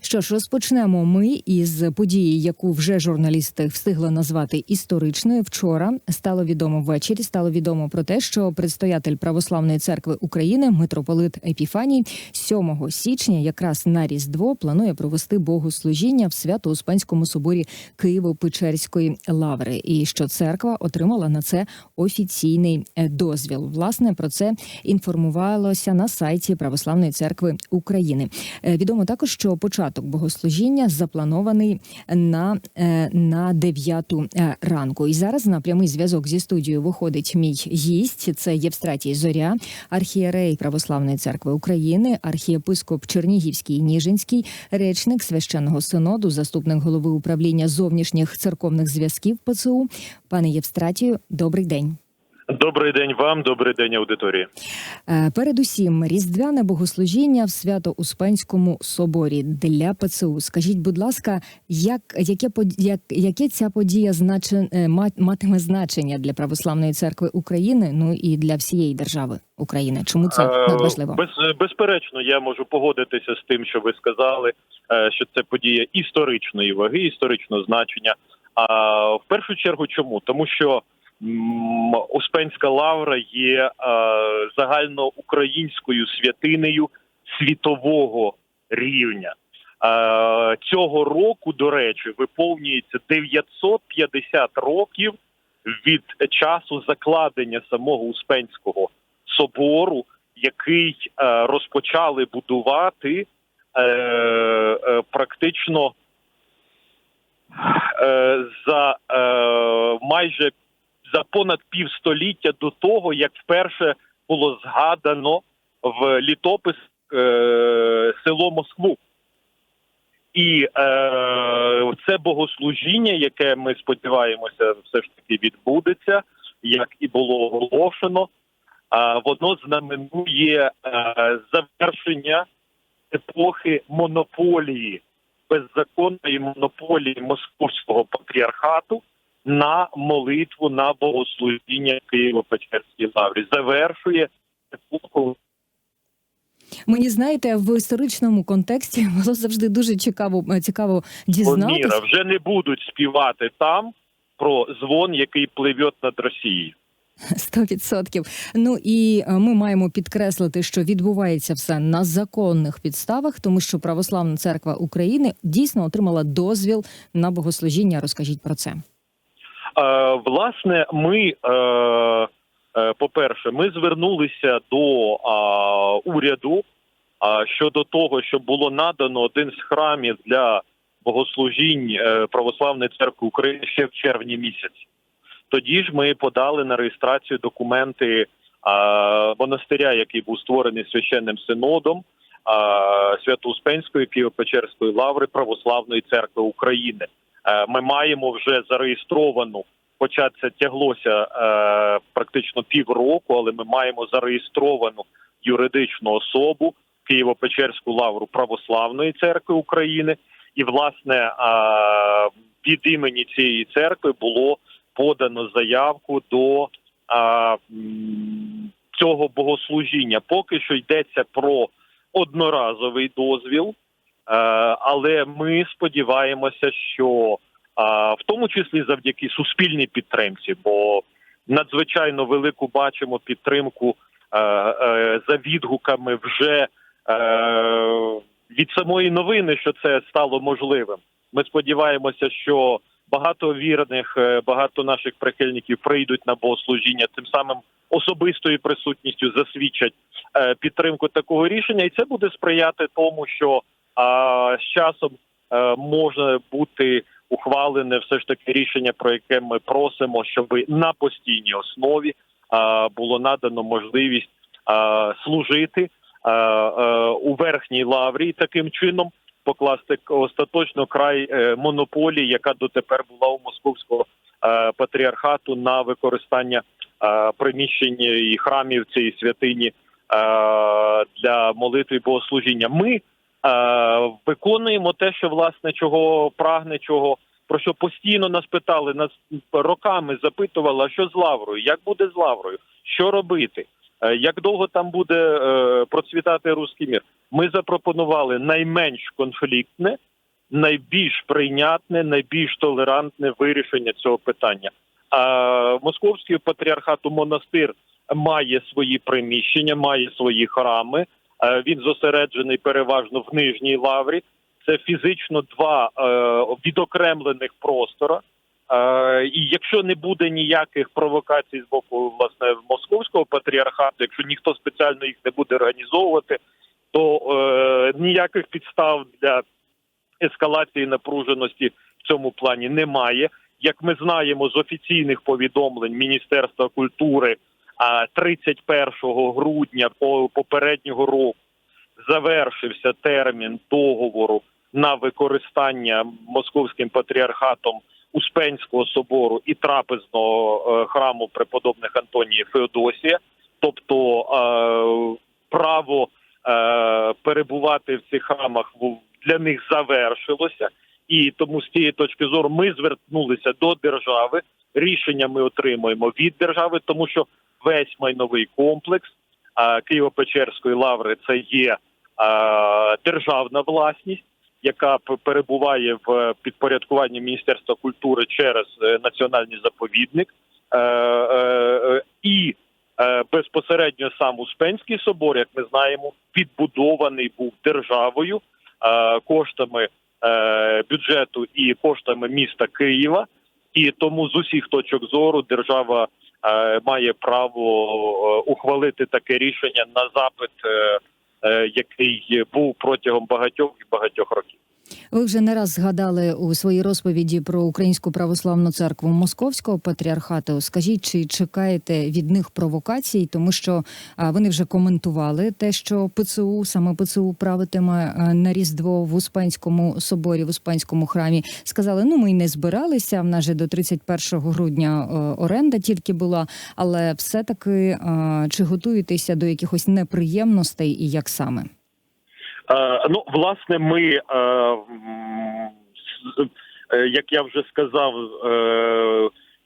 Що ж, розпочнемо ми із події, яку вже журналісти встигли назвати історичною. Вчора стало відомо ввечері. Стало відомо про те, що предстоятель Православної церкви України, митрополит Епіфаній, 7 січня, якраз на Різдво, планує провести богослужіння в Свято-Успенському соборі Києво-Печерської лаври, і що церква отримала на це офіційний е, дозвіл. Власне про це інформувалося на сайті Православної церкви України. Е, Відомо також, що початок богослужіння запланований на, е, на 9 е, ранку. І зараз на прямий зв'язок зі студією виходить мій гість. Це Євстратій Зоря, архієрей Православної церкви України, архієпископ Чернігівський і Ніжинський, речник священного синоду, заступник голови управління зовнішніх церковних зв'язків ПЦУ. Пане Євстратію, добрий день. Добрий день вам, добрий день аудиторії. Е, Передусім, різдвяне богослужіння в Свято-Успенському соборі для ПЦУ. Скажіть, будь ласка, як яке як, яке ця подія значен, матиме значення для православної церкви України? Ну і для всієї держави України? Чому це Е, надважливо? Без, безперечно, я можу погодитися з тим, що ви сказали, е, що це подія історичної ваги, історичного значення. А в першу чергу, чому? Тому що Успенська лавра є е, загальноукраїнською святинею світового рівня. Е, Цього року, до речі, виповнюється 950 років від часу закладення самого Успенського собору, який е, розпочали будувати практично за майже за понад півстоліття до того, як вперше було згадано в літопис е, село Москву. І е, це богослужіння, яке ми сподіваємося, все ж таки відбудеться, як і було оголошено. А воно знаменує е, завершення епохи монополії, беззаконної монополії московського патріархату на молитву на богослужіння Києво-Печерській лаврі. Завершує Мені знаєте, в історичному контексті було завжди дуже цікаво цікаво Міра. Вже не будуть співати там про дзвон, який пливе над Росією. Сто відсотків. Ну і е, ми маємо підкреслити, що відбувається все на законних підставах, тому що Православна церква України дійсно отримала дозвіл на богослужіння. Розкажіть про це. Власне, ми, е, е, по-перше, ми звернулися до уряду щодо того, щоб було надано один з храмів для богослужінь е, Православної церкви України ще в червні місяці. Тоді ж ми подали на реєстрацію документи монастиря, який був створений священним синодом. Свято-Успенської Києво-Печерської лаври Православної церкви України. Е, Ми маємо вже зареєстровану, хоча це тяглося е, практично півроку, але ми маємо зареєстровану юридичну особу Києво-Печерську лавру Православної церкви України, і власне е, від імені цієї церкви було подано заявку до цього богослужіння. Поки що йдеться про одноразовий дозвіл. Е, але ми сподіваємося, що в тому числі завдяки суспільній підтримці, бо надзвичайно велику бачимо підтримку е, е, за відгуками вже від самої новини, що це стало можливим. Ми сподіваємося, що багато вірних, багато наших прихильників прийдуть на богослужіння, тим самим особистою присутністю засвідчать підтримку такого рішення, і це буде сприяти тому, що а з часом е, може бути ухвалене все ж таки рішення, про яке ми просимо, щоб на постійній основі е, було надано можливість е, служити у верхній лаврі таким чином покласти остаточно край монополії, яка дотепер була у московського патріархату на використання приміщень і храмів цієї святині для молитви і богослужіння. Ми виконуємо те, що власне чого прагне, чого про що постійно нас питали, нас роками запитували, що з лаврою, як буде з лаврою, що робити. Е, Як довго там буде е, процвітати руський мір? Ми запропонували найменш конфліктне, найбільш прийнятне, найбільш толерантне вирішення цього питання. А московський патріархату монастир має свої приміщення, має свої храми. Е, Він зосереджений переважно в нижній лаврі. Це фізично два е, відокремлених простора. Е, і якщо не буде ніяких провокацій з боку власне московського патріархату, якщо ніхто спеціально їх не буде організовувати, то е, ніяких підстав для ескалації напруженості в цьому плані немає. Як ми знаємо з офіційних повідомлень Міністерства культури, 31 грудня по попереднього року завершився термін договору на використання московським патріархатом Успенського собору і трапезного е, храму преподобних Антонії Феодосія, тобто е, право е, перебувати в цих храмах для них завершилося, і тому з цієї точки зору ми звернулися до держави. Рішення ми отримуємо від держави, тому що весь майновий комплекс Києво-Печерської лаври це є державна власність яка перебуває в підпорядкуванні Міністерства культури через е, національний заповідник, Е, е, і безпосередньо сам Успенський собор, як ми знаємо, підбудований був державою коштами бюджету і коштами міста Києва. І тому з усіх точок зору держава має право е, ухвалити таке рішення на запит, е, е, який був протягом багатьох і багатьох років. Ви вже не раз згадали у своїй розповіді про Українську православну церкву Московського патріархату. Скажіть, чи чекаєте від них провокацій, тому що вони вже коментували те, що ПЦУ саме ПЦУ правитиме на різдво в Успенському соборі, в Успенському храмі. Сказали, ну ми й не збиралися. В нас же до 31 грудня оренда тільки була, але все таки чи готуєтеся до якихось неприємностей і як саме? Е, ну, власне, ми, е, е, як я вже сказав,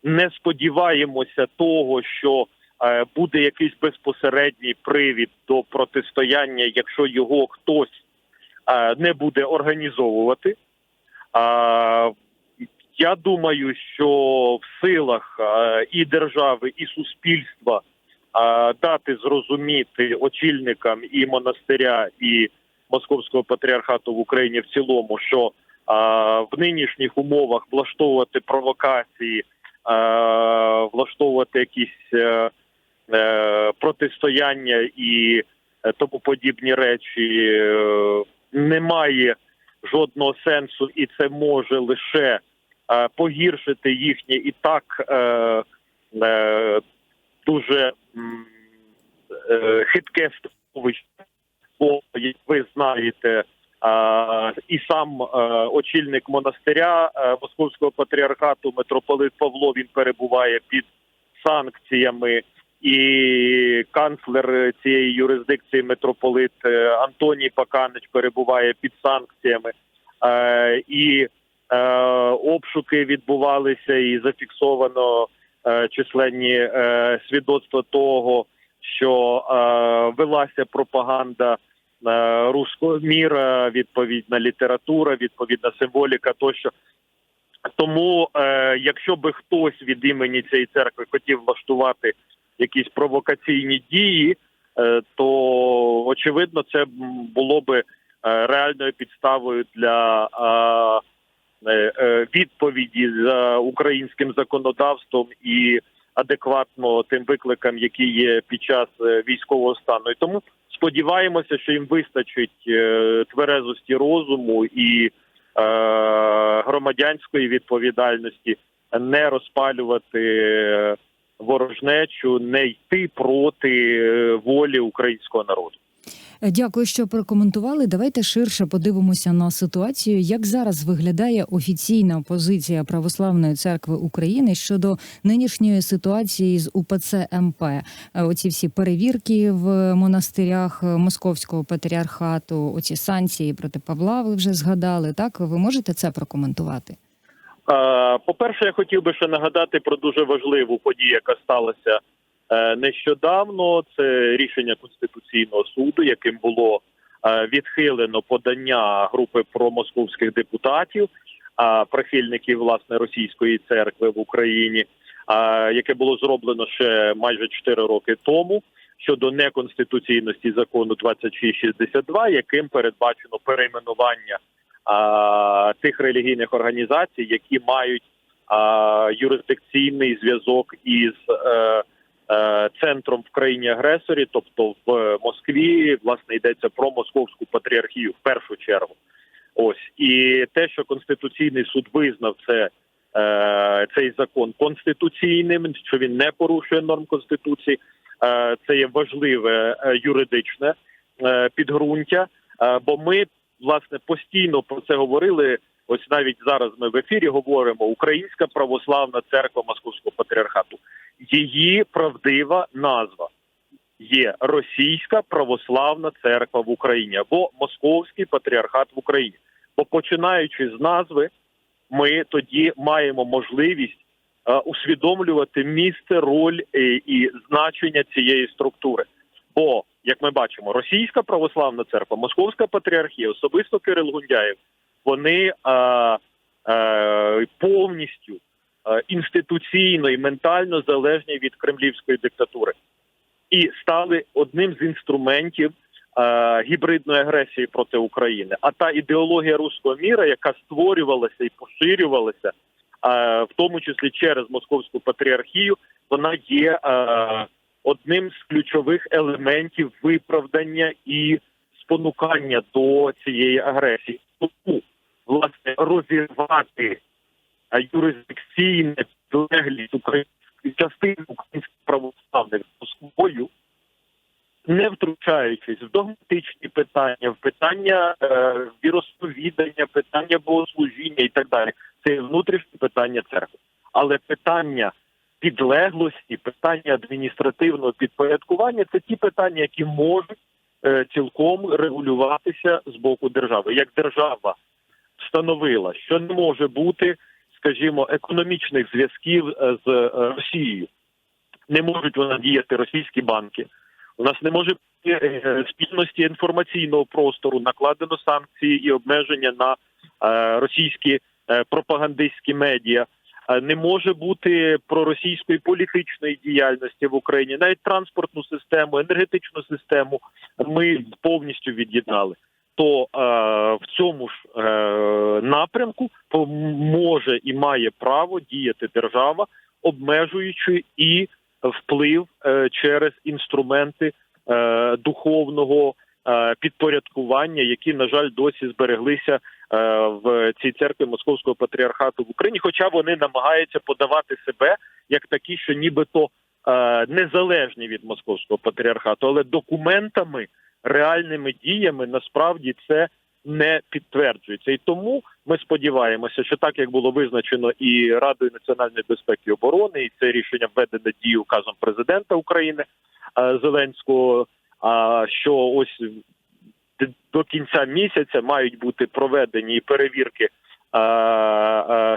не сподіваємося того, що буде якийсь безпосередній привід до протистояння, якщо його хтось не буде організовувати. Я думаю, що в силах і держави, і суспільства дати зрозуміти очільникам і монастиря, і московського патріархату в Україні в цілому, що в нинішніх умовах влаштовувати провокації, влаштовувати якісь е, е, протистояння і е, тому подібні речі немає жодного сенсу, і це може лише погіршити їхнє і так дуже хитке становище як ви знаєте, і сам очільник монастиря Московського патріархату митрополит Павло він перебуває під санкціями, і канцлер цієї юрисдикції митрополит е, Антоній Паканич перебуває під санкціями. Е, і е, обшуки відбувалися, і зафіксовано численні свідоцтва того, що велася пропаганда руського міра, відповідна література, відповідна символіка тощо. Тому, е, якщо би хтось від імені цієї церкви хотів влаштувати якісь провокаційні дії, е, то очевидно це було би е, реальною підставою для е, е, е, відповіді за українським законодавством і адекватно тим викликам, які є під час е, військового стану. І тому сподіваємося, що їм вистачить е, тверезості розуму і е, громадянської відповідальності не розпалювати ворожнечу, не йти проти е, волі українського народу. Дякую, що прокоментували. Давайте ширше подивимося на ситуацію. Як зараз виглядає офіційна позиція Православної церкви України щодо нинішньої ситуації з УПЦ МП? Е, Оці всі перевірки в монастирях Московського патріархату, оці санкції проти Павла. Ви вже згадали. Так ви можете це прокоментувати? Е, По-перше, я хотів би ще нагадати про дуже важливу подію, яка сталася Нещодавно це рішення Конституційного суду, яким було е, відхилено подання групи промосковських депутатів, прихильників власне російської церкви в Україні, яке було зроблено ще майже 4 роки тому щодо неконституційності закону 2662, яким передбачено перейменування тих релігійних організацій, які мають юрисдикційний зв'язок із е, е, центром в країні агресорі, тобто в Москві, власне йдеться про московську патріархію в першу чергу. Ось і те, що конституційний суд визнав це е, цей закон конституційним, що він не порушує норм конституції. Е, це є важливе е, юридичне е, підґрунтя. Е, бо ми власне постійно про це говорили. Ось навіть зараз ми в ефірі говоримо Українська православна церква Московського патріархату. Її правдива назва є Російська православна церква в Україні або Московський патріархат в Україні. Бо починаючи з назви, ми тоді маємо можливість е, усвідомлювати місце, роль е, і значення цієї структури. Бо, як ми бачимо, Російська православна церква, Московська патріархія, особисто Кирил Гундяєв, вони е, е, повністю е, інституційно і ментально залежні від кремлівської диктатури і стали одним з інструментів е, гібридної агресії проти України. А та ідеологія руського міра, яка створювалася і поширювалася, е, в тому числі через московську патріархію, вона є е, одним з ключових елементів виправдання і спонукання до цієї агресії. Тому власне розірвати е, юрисдикційне підлеглість української частини українських православних Москвою, не втручаючись в догматичні питання, в питання е, віросповідання, питання богослужіння і так далі. Це внутрішні питання церкви. Але питання підлеглості, питання адміністративного підпорядкування це ті питання, які можуть е, цілком регулюватися з боку держави. Як держава встановила, що не може бути, скажімо, економічних зв'язків е, з е, Росією, не можуть вона діяти російські банки. У нас не може бути е, спільності інформаційного простору, накладено санкції і обмеження на російські пропагандистські медіа. Не може бути проросійської політичної діяльності в Україні, навіть транспортну систему, енергетичну систему ми повністю від'єднали. То е, в цьому ж е, напрямку може і має право діяти держава, обмежуючи і вплив е, через інструменти е, духовного е, підпорядкування, які на жаль досі збереглися е, в цій церкві Московського патріархату в Україні, хоча вони намагаються подавати себе як такі, що нібито е, незалежні від московського патріархату, але документами, реальними діями насправді це не підтверджується. І тому ми сподіваємося, що так як було визначено і Радою національної безпеки і оборони, і це рішення введено дії указом президента України е, Зеленського. Що ось до кінця місяця мають бути проведені перевірки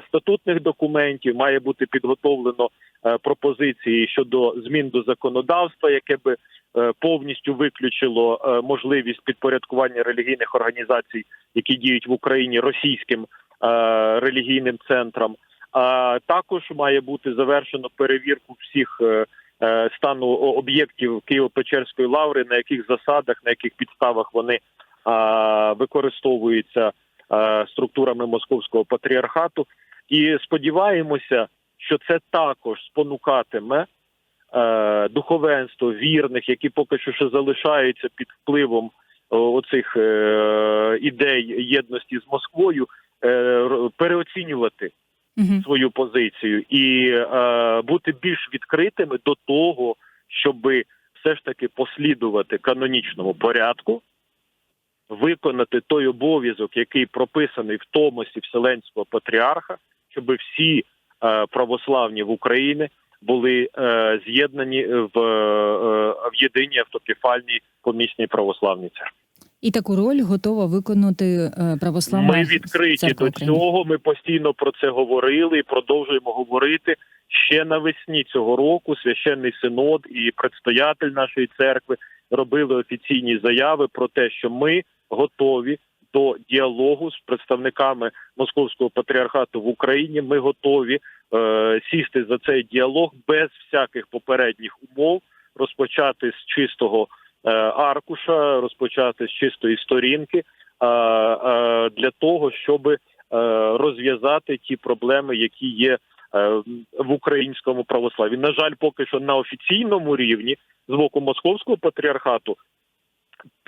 статутних документів, має бути підготовлено е, пропозиції щодо змін до законодавства, яке би е, повністю виключило е, можливість підпорядкування релігійних організацій, які діють в Україні російським релігійним центрам. А також має бути завершено перевірку всіх стану об'єктів Києво-Печерської лаври, на яких засадах, на яких підставах вони використовуються структурами московського патріархату. І сподіваємося, що це також спонукатиме е, духовенство вірних, які поки що ще залишаються під впливом оцих е, ідей єдності з Москвою, е, переоцінювати Угу. свою позицію і е, бути більш відкритими до того, щоб все ж таки послідувати канонічному порядку, виконати той обов'язок, який прописаний в Томосі Вселенського патріарха, щоб всі е, православні в Україні були е, з'єднані в, е, в єдиній автокефальній помісній православній церкві. І таку роль готова виконати православна Ми відкриті церква до цього. Ми постійно про це говорили і продовжуємо говорити, ще навесні цього року священний синод і предстоятель нашої церкви робили офіційні заяви про те, що ми готові до діалогу з представниками московського патріархату в Україні. Ми готові е, сісти за цей діалог без всяких попередніх умов, розпочати з чистого е, аркуша, розпочати з чистої сторінки е, е, для того, щоб е, розв'язати ті проблеми, які є в українському православі. На жаль, поки що на офіційному рівні з боку московського патріархату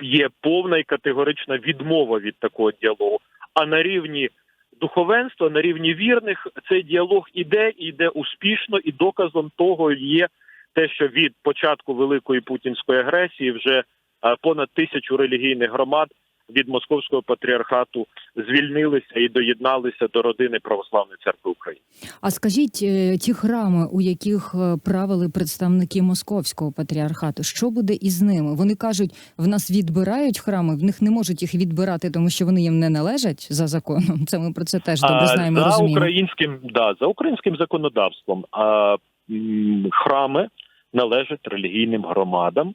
є повна і категорична відмова від такого діалогу. А на рівні духовенства, на рівні вірних, цей діалог іде і йде успішно, і доказом того є те, що від початку великої путінської агресії вже е, понад тисячу релігійних громад від московського патріархату звільнилися і доєдналися до родини православної церкви України. А скажіть, е, ті храми, у яких е, правили представники московського патріархату, що буде із ними? Вони кажуть, в нас відбирають храми, в них не можуть їх відбирати, тому що вони їм не належать за законом. Це ми про це теж добре знаємо. за Розуміємо. українським да за українським законодавством. А м, храми належать релігійним громадам,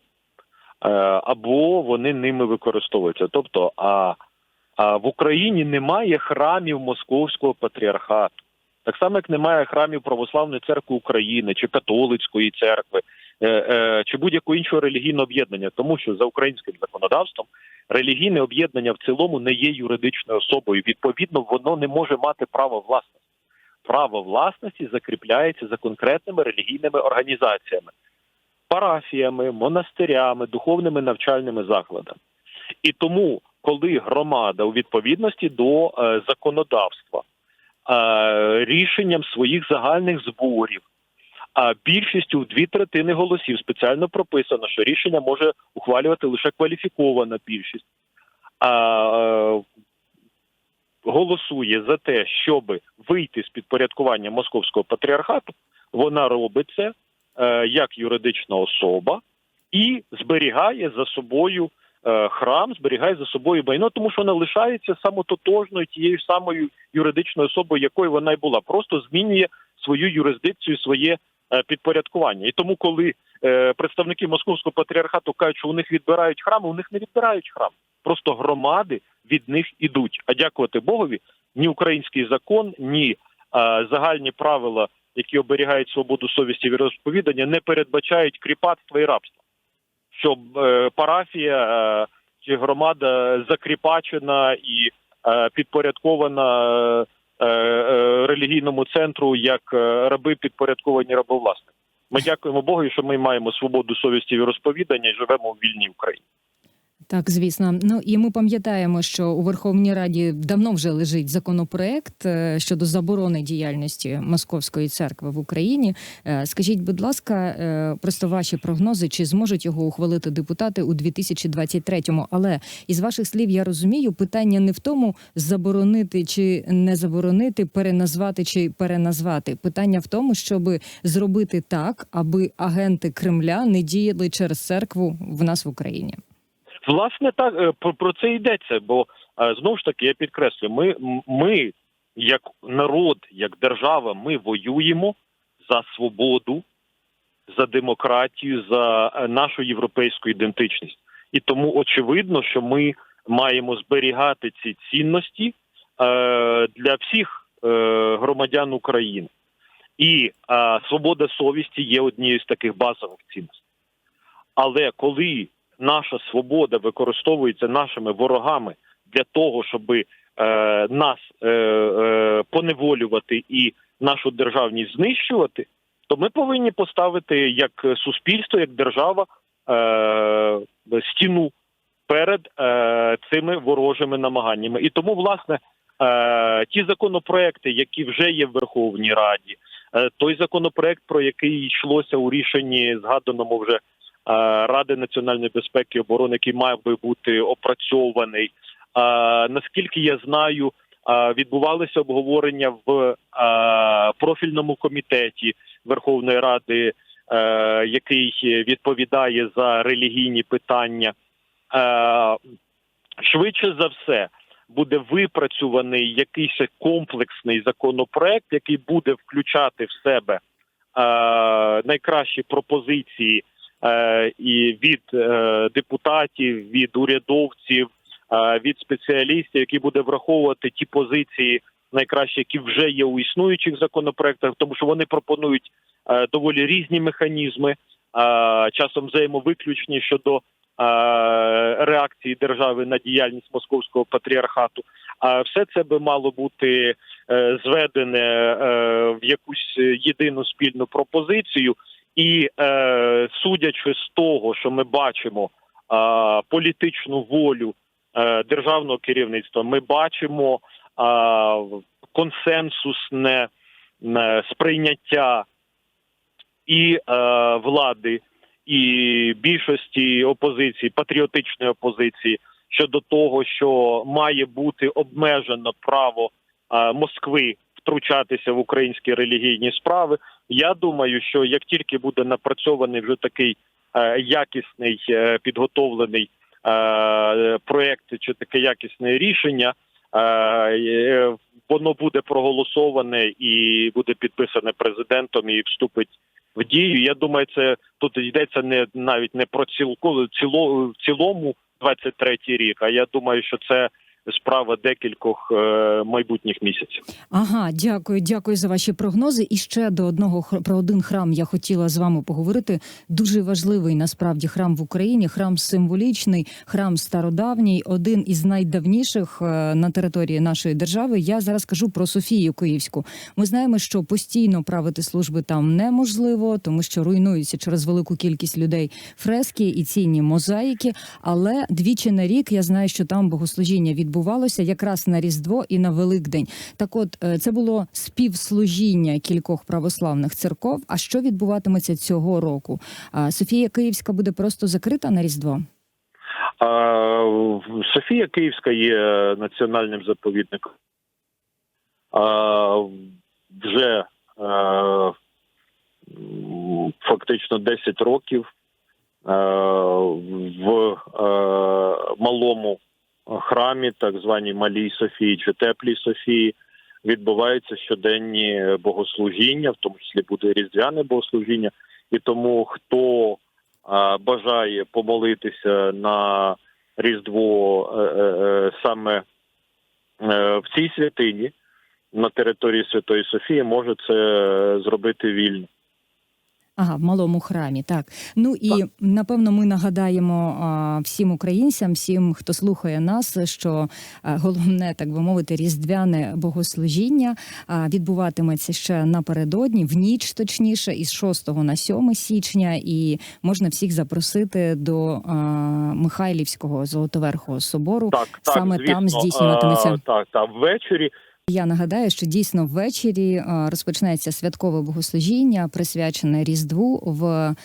або вони ними використовуються. Тобто, а, а в Україні немає храмів московського патріархату. Так само, як немає храмів Православної церкви України чи католицької церкви, е, е, чи будь-якого іншого релігійного об'єднання, тому що за українським законодавством релігійне об'єднання в цілому не є юридичною особою. Відповідно, воно не може мати право власності. Право власності закріпляється за конкретними релігійними організаціями, парафіями, монастирями, духовними навчальними закладами. І тому, коли громада у відповідності до е, законодавства е, рішенням своїх загальних зборів, а більшістю в дві третини голосів спеціально прописано, що рішення може ухвалювати лише кваліфікована більшість. А, е, голосує за те, щоб вийти з підпорядкування московського патріархату, вона робить це як юридична особа і зберігає за собою е, храм, зберігає за собою майно, тому що вона лишається самототожною тією самою юридичною особою, якою вона й була, просто змінює свою юрисдикцію, своє е, підпорядкування. І тому, коли е, представники московського патріархату кажуть, що у них відбирають храми, у них не відбирають храм. Просто громади від них ідуть. А дякувати Богові, ні український закон, ні е, загальні правила, які оберігають свободу совісті і розповідання, не передбачають кріпацтва і рабства. Щоб е, парафія е, чи громада закріпачена і е, підпорядкована релігійному центру як раби підпорядковані рабовласникам. Ми дякуємо Богу, що ми маємо свободу совісті і розповідання і живемо в вільній Україні. Так, звісно. Ну і ми пам'ятаємо, що у Верховній Раді давно вже лежить законопроект е, щодо заборони діяльності Московської церкви в Україні. Е, Скажіть, будь ласка, е, просто ваші прогнози, чи зможуть його ухвалити депутати у 2023-му? Але із ваших слів я розумію, питання не в тому заборонити чи не заборонити, переназвати чи переназвати. Питання в тому, щоб зробити так, аби агенти Кремля не діяли через церкву в нас в Україні. Власне, так е, про, це йдеться, бо е, знову ж таки я підкреслюю, ми, ми, як народ, як держава, ми воюємо за свободу, за демократію, за е, нашу європейську ідентичність. І тому очевидно, що ми маємо зберігати ці цінності для всіх громадян України. І свобода совісті є однією з таких базових цінностей. Але коли наша свобода використовується нашими ворогами для того, щоб е, нас е, е, поневолювати і нашу державність знищувати, то ми повинні поставити як суспільство, як держава е, стіну перед е, цими ворожими намаганнями. І тому, власне, е, ті законопроекти, які вже є в Верховній Раді, е, той законопроект, про який йшлося у рішенні, згаданому вже Ради національної безпеки і оборони, який мав би бути опрацьований. Е, Наскільки я знаю, е, відбувалися обговорення в е, профільному комітеті Верховної Ради, е, який відповідає за релігійні питання. Е, Швидше за все буде випрацьований якийсь комплексний законопроект, який буде включати в себе найкращі пропозиції е, і від е, депутатів, від урядовців, е, від спеціалістів, які буде враховувати ті позиції найкращі, які вже є у існуючих законопроектах, тому що вони пропонують е, доволі різні механізми, е, часом взаємовиключні щодо е, реакції держави на діяльність московського патріархату. А все це би мало бути е, зведене е, в якусь єдину спільну пропозицію, і е, судячи з того, що ми бачимо е, політичну волю е, державного керівництва, ми бачимо е, консенсусне е, сприйняття і е, влади, і більшості опозиції, патріотичної опозиції щодо того, що має бути обмежено право е, Москви втручатися в українські релігійні справи. Я думаю, що як тільки буде напрацьований вже такий е, якісний е, підготовлений е, проект чи таке якісне рішення, воно буде проголосоване і буде підписане президентом і вступить в дію. Я думаю, це тут йдеться не навіть не про цілко ціло в цілому 23-й рік. А я думаю, що це справа декількох е, майбутніх місяців. Ага, дякую, дякую за ваші прогнози. І ще до одного про один храм я хотіла з вами поговорити. Дуже важливий насправді храм в Україні. Храм символічний, храм стародавній, один із найдавніших е, на території нашої держави. Я зараз кажу про Софію Київську. Ми знаємо, що постійно правити служби там неможливо, тому що руйнуються через велику кількість людей фрески і цінні мозаїки. Але двічі на рік я знаю, що там богослужіння відбувалося якраз на Різдво і на Великдень. Так, от е, це було співслужіння кількох православних церков. А що відбуватиметься цього року? Софія Київська буде просто закрита на Різдво. Софія Київська є національним заповідником. Вже фактично 10 років в малому храмі, так званій Малій Софії чи Теплій Софії, відбуваються щоденні богослужіння, в тому числі буде різдвяне богослужіння. І тому хто а, бажає помолитися на Різдво е, е, е, саме е, в цій святині на території Святої Софії, може це зробити вільно. Ага, в малому храмі, так. Ну і напевно ми нагадаємо а, всім українцям, всім, хто слухає нас, що а, головне, так би мовити, різдвяне богослужіння а, відбуватиметься ще напередодні, в ніч точніше, із 6 на 7 січня, і можна всіх запросити до а, Михайлівського Золотоверхого собору. Так, так Саме звісно, там здійснюватиметься. а, так, так, ввечері. Я нагадаю, що дійсно ввечері розпочнеться святкове богослужіння, присвячене Різдву в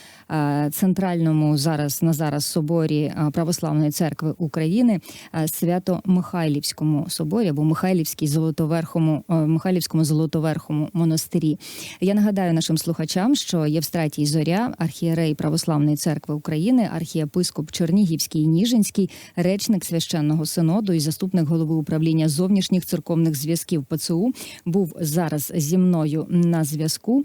центральному зараз на зараз соборі е, Православної церкви України, е, Свято-Михайлівському соборі або Михайлівській золотоверхому е, Михайлівському золотоверхому монастирі. Я нагадаю нашим слухачам, що Євстратій Зоря, архієрей Православної церкви України, архієпископ Чернігівський і Ніжинський, речник священного синоду і заступник голови управління зовнішніх церковних зв'язків ПЦУ, був зараз зі мною на зв'язку.